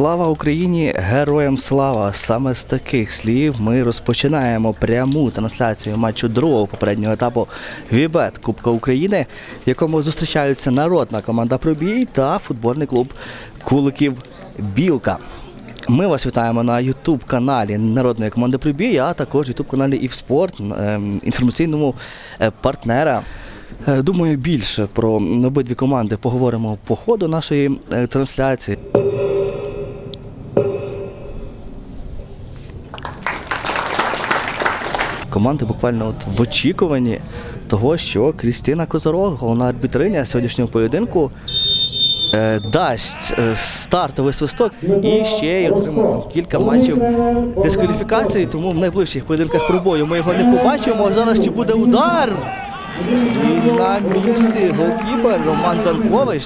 Слава Україні! Героям слава! Саме з таких слів ми розпочинаємо пряму трансляцію матчу другого попереднього етапу Вібет Кубка України, в якому зустрічаються народна команда Пробій та футбольний клуб Куликів Білка. Ми вас вітаємо на youtube каналі Народної команди Прибій, а також youtube каналі «Івспорт», ем, інформаційному е, партнера. Е, Думаю, більше про обидві команди поговоримо по ходу нашої е, трансляції. Команди буквально от в очікуванні того, що Крістіна Козорог, головна арбітриня сьогоднішнього поєдинку, е, дасть е, стартовий свисток і ще й отримав там кілька матчів дискваліфікації, тому в найближчих поєдинках пробою ми його не побачимо. А зараз чи буде удар? І на місці голкіпер Роман Данкович.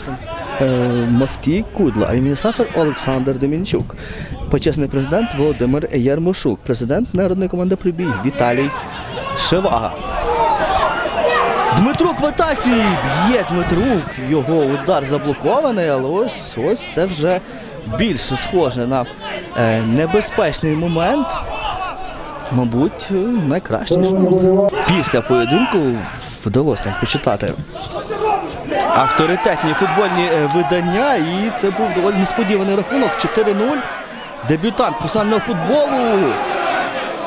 е, Мафтій Кудла, адміністратор Олександр Демінчук, почесний президент Володимир Ярмошук, президент народної команди Прибій Віталій Шевага. Дмитрук в! Б'є Дмитрук. Його удар заблокований, але ось ось це вже більше схоже на е, небезпечний момент. Мабуть, е, найкращий шанс. Після поєдинку вдалося нам почитати авторитетні футбольні е, видання, і це був доволі несподіваний рахунок 4-0. Дебютант професіонального футболу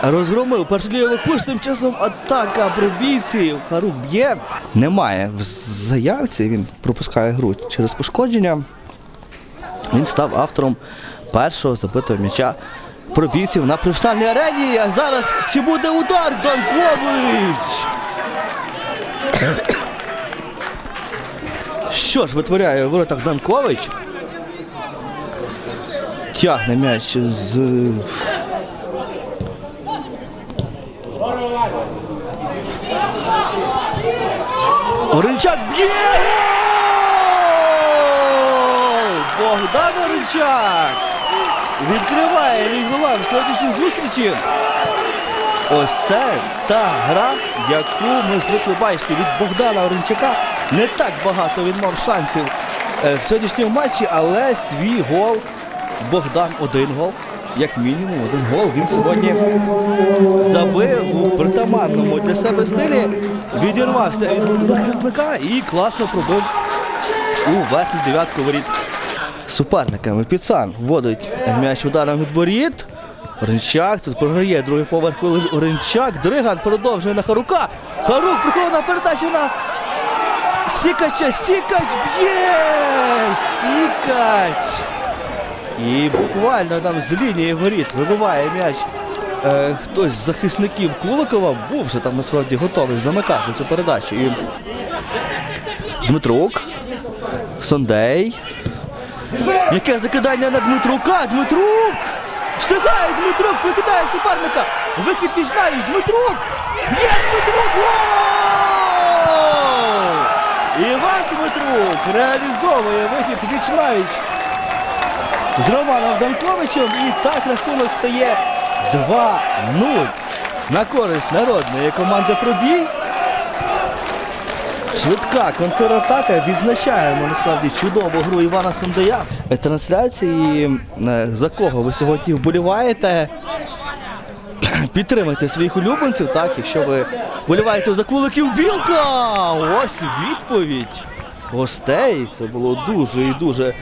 розгромив першоліговий курс, тим часом атака пробійців. Харук б'є. Немає в заявці, він пропускає гру через пошкодження. Він став автором першого забитого м'яча пробійців на професіональній арені. А зараз чи буде удар Данкович? Що ж витворяє в воротах Данкович? Тягне м'яч з. Оренчак б'є! Богдан Оренчак! Відкриває в сьогоднішній зустрічі. Ось це та гра, яку ми звикли бачити від Богдана Оренчака. Не так багато він мав шансів е, в сьогоднішньому матчі, але свій гол Богдан один гол. Як мінімум, один гол він сьогодні забив у притаманному для себе стилі, відірвався від захисника і класно пробив у верхню дев'ятку воріт. Суперниками Піцан вводить м'яч ударом від воріт. Оренчак тут програє другий поверх Оренчак. Дриган продовжує на Харука. Харук прихована передача на Сікача. Сікач б'є! Сікач! І буквально там з лінії воріт вибиває м'яч. Е, хтось з захисників Куликова був вже там насправді готовий замикати цю передачу. І Дмитрук. Сондей. Яке закидання на Дмитрука? Дмитрук! Встигає Дмитрук, прикидає суперника. Вихід піч. Дмитрук! Є Дмитрук! Іван Дмитрук реалізовує вихід віч з Романом Данковичем. І так рахунок стає 2-0 на користь народної команди Пробій. Швидка контратака. Відзначаємо насправді чудову гру Івана Сундая. Трансляції, е, за кого ви сьогодні вболіваєте. Підтримайте своїх улюбленців, так, якщо ви вболіваєте за куликів Білка. Ось відповідь гостей. Це було дуже і дуже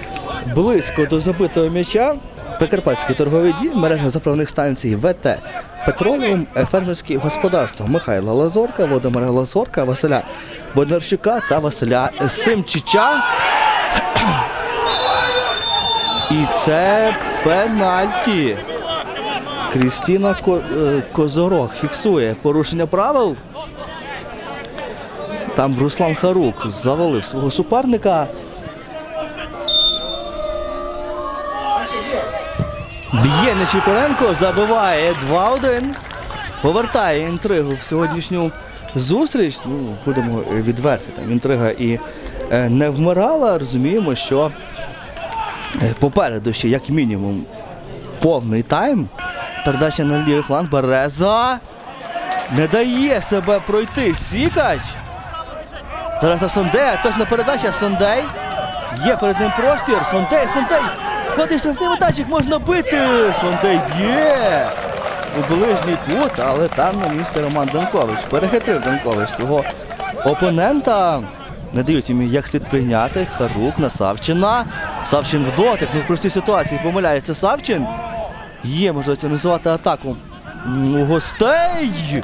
близько до забитого м'яча. Прикарпатський торговий дім, мережа заправних станцій ВТ Петроліум, е, фермерські господарства Михайла Лазорка, Володимира Лазорка, Василя Боднарчука та Василя Симчича. І це пенальті. Крістіна е, Козорог фіксує порушення правил. Там Руслан Харук завалив свого суперника. Б'є Нечіпоренко, забиває 2-1. Повертає інтригу в сьогоднішню зустріч. Ну, будемо відверті, там інтрига і е, не вмирала. Розуміємо, що е, попереду ще як мінімум повний тайм. Передача на лівий фланг. Береза. Не дає себе пройти. Сікач. Зараз на Сондея. Точна передача. Сондей. Є перед ним простір. Сондей, Сондей. Входить штрафний метачик, можна бити. Сондей б'є. У ближній кут, але там на місці Роман Данкович. Перехитрив Данкович свого опонента. Не дають йому як слід прийняти. Харук на Савчина. Савчин в дотик. Ну в простій ситуації помиляється Савчин. Є можливість організувати атаку у гостей.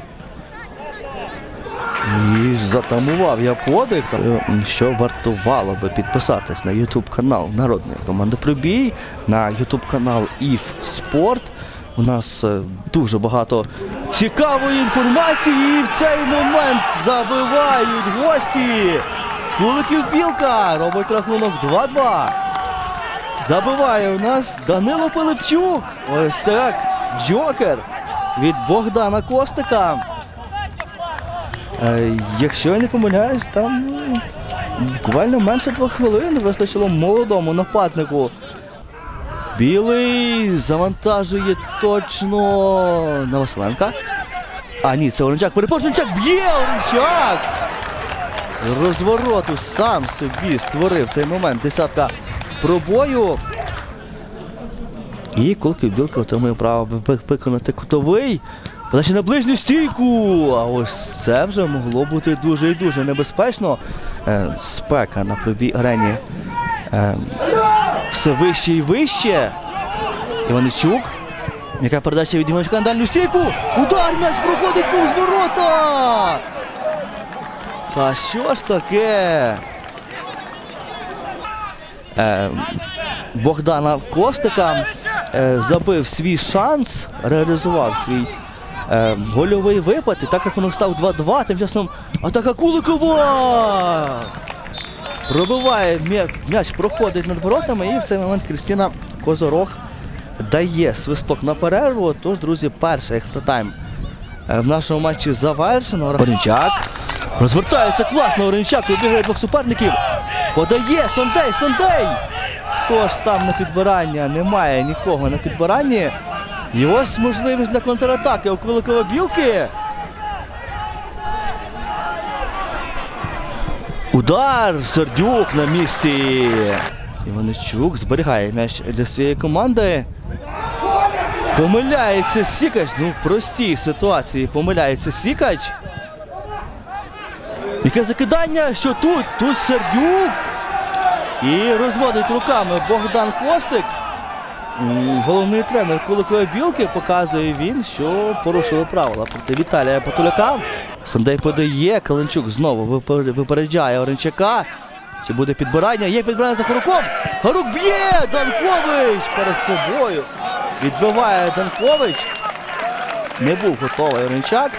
І затамував я подих, Е, що вартувало би підписатись на YouTube канал Народної команди Пробій, на YouTube канал ІФ Спорт. У нас е, дуже багато цікавої інформації, і в цей момент забивають гості. Куликів Білка робить рахунок 2-2. Забиває у нас Данило Пилипчук. Ось так. Джокер від Богдана Костика. Е, Якщо я не помиляюсь, там ну, буквально менше двох хвилин вистачило молодому нападнику. Білий завантажує точно на Василенка. А ні, це Оранчак. Перепрошую, Оранчак б'є Оранчак! З розвороту сам собі створив цей момент. Десятка пробою. І Кулків Білка отримує право виконати кутовий. Подача на ближню стійку. А ось це вже могло бути дуже і дуже небезпечно. Е, спека на пробій арені. Е, все вище і вище. Іваничук. Яка передача від Іванчука на дальню стійку. Удар м'яч проходить повз ворота. Та що ж таке? Е, Богдана Костика забив свій шанс, реалізував свій е, гольовий випад. І так рахунок став 2-2. Тим часом атака Куликова! Пробиває м'яч, проходить над воротами, і в цей момент Крістіна Козорог дає свисток на перерву. Тож, друзі, перший екстратайм е, в нашому матчі завершено. Орінчак. Розвертається класно Орінчак, обіграє двох суперників. Подає Сондей, Сондей! Хто ж там на підбирання? Немає нікого на підбиранні. І ось можливість для контратаки у Куликова білки. Удар! Сердюк на місці. Іваничук зберігає м'яч для своєї команди. Помиляється Сікач. Ну, в простій ситуації помиляється Сікач. Яке закидання? Що тут? Тут Сердюк. І розводить руками Богдан Костик. Головний тренер Куликової білки показує він, що порушили правила проти Віталія Патуляка. Сандей подає, Каленчук знову випереджає Оренчака. Чи буде підбирання? Є підбирання за Харуком. Харук б'є! Данкович перед собою. Відбиває Данкович. Не був готовий Оренчак.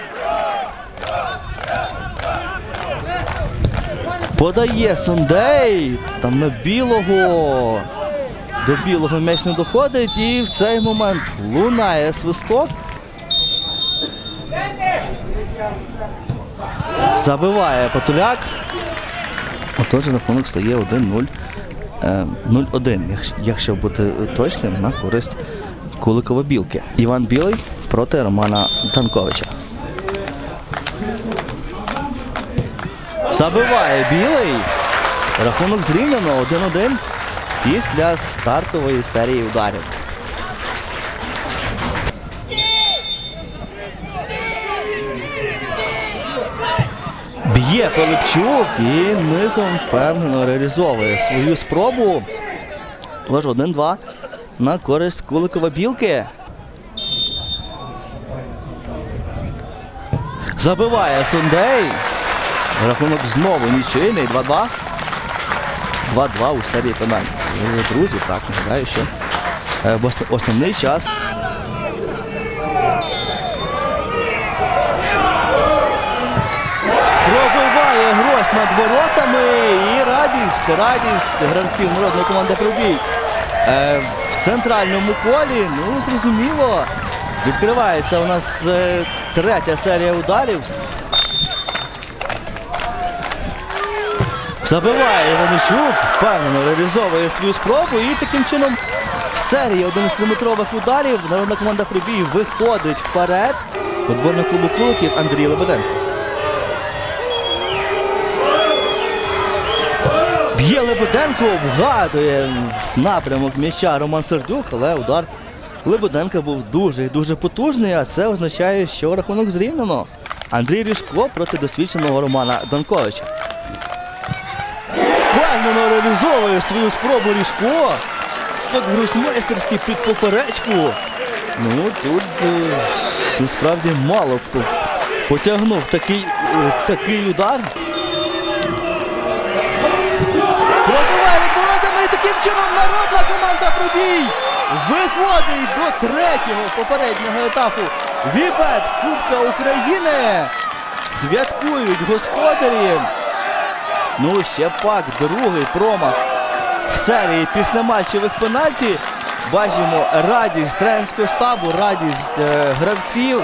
Подає Сондей. Там на білого. До білого м'яч не доходить. І в цей момент лунає свисток. Забиває Патуляк. Отож, рахунок стає 1-0. Е, 0-1, якщо- якщо бути точним, на користь Куликова Білки. Іван Білий проти Романа Данковича. Забиває білий. Рахунок зрівняно 1-1 після стартової серії ударів. Б'є Пилипчук і низом впевнено реалізовує свою спробу. Тож 1-2 на користь Куликова білки. Забиває Сундей. Рахунок знову нічийний. 2-2. 2-2 у серії пенальті. Друзі, так, нагадаю, що е, основний час. Пробиває грош над воротами і радість, радість гравців народної команди Пробій. Е, в центральному колі, ну зрозуміло, відкривається у нас е, третя серія ударів. Забиває Іваничук, впевнено реалізовує свою спробу і таким чином в серії 11-метрових ударів народна команда Прибій виходить вперед. Футбольного клубу Куликів Андрій Лебеденко. Б'є Лебеденко, вгадує напрямок м'яча Роман Сердюк, але удар Лебеденка був дуже і дуже потужний, а це означає, що рахунок зрівняно. Андрій Ріжко проти досвідченого Романа Данковича. Впевнено реалізовує свою спробу Ріжко. Сток гросмейстерський під поперечку. Ну тут е, насправді мало хто потягнув такий, е, такий удар. І таким чином народна команда пробій виходить до третього попереднього етапу Вібет Кубка України. Святкують господарі. Ну, ще пак, другий промах в серії післяматчевих пенальті. Бачимо радість тренерського штабу, радість е, гравців.